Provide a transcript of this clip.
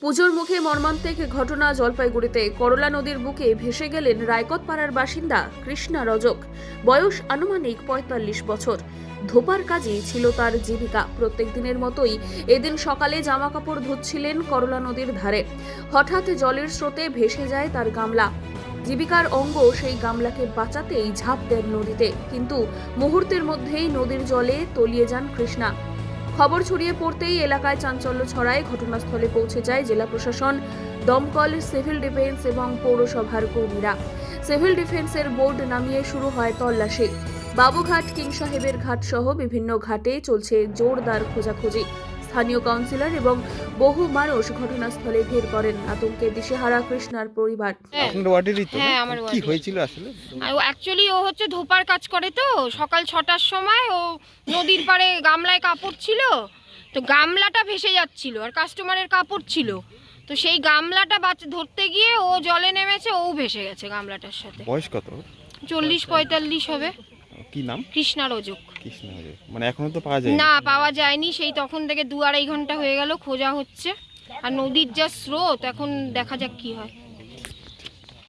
পুজোর মুখে মর্মান্তিক ঘটনা জলপাইগুড়িতে। করলা নদীর বুকে ভেসে গেলেন রায়কত পাড়ার বাসিন্দা কৃষ্ণা রজক। বয়স আনুমানিক পঁয়তাল্লিশ বছর। ধোপার কাজই ছিল তার জীবিকা। প্রত্যেক দিনের মতোই এদিন সকালে জামা কাপড় ধুচ্ছিলেন করলা নদীর ধারে। হঠাৎ জলের স্রোতে ভেসে যায় তার গামলা। জীবিকার অঙ্গ সেই গামলাকে বাঁচাতেই ঝাঁপ দেন নদীতে। কিন্তু মুহূর্তের মধ্যেই নদীর জলে তলিয়ে যান কৃষ্ণা। খবর ছড়িয়ে পড়তেই এলাকায় চাঞ্চল্য ছড়ায়। ঘটনাস্থলে পৌঁছে যায় জেলা প্রশাসন, দমকল, সিভিল ডিফেন্স এবং পৌরসভার কর্মীরা। সিভিল ডিফেন্সের বোর্ড নামিয়ে শুরু হয় তল্লাশি। বাবুঘাট কিং সাহেবের ঘাট সহ বিভিন্ন ঘাটে চলছে জোরদার খোঁজাখুঁজি। স্থানীয় কাউন্সিলর এবং বহু মানুষ ঘটনাস্থলে ভিড় করেন আতঙ্কে দিশেহারা কৃষ্ণার পরিবার। হ্যাঁ। আপনার ওয়ার্ডেরই তো হ্যাঁ, আমার কি হয়েছিল আসলে? অ্যাকচুয়ালি ও হচ্ছে ধোপার কাজ করে তো সকাল ছটার সময় ও নদীর পাড়ে গামলায় কাপড় ছিল তো গামলাটা ভেসে যাচ্ছিল আর কাস্টমারের কাপড় ছিল। তো সেই গামলাটা বাচ্চা ধরতে গিয়ে ও জলে নেমেছে ও ভেসে গেছে গামলাটার সাথে। বয়স কত? চল্লিশ পঁয়তাল্লিশ হবে। কি নাম? কৃষ্ণা রোজক কৃষ্ণ হরে। মানে এখনও তো পাওয়া যায় না পাওয়া যায়নি। সেই তখন থেকে দু আড়াই ঘণ্টা হয়ে গেল খোঁজা হচ্ছে। আর নদীর যা স্রোত এখন দেখা যাক কি হয়।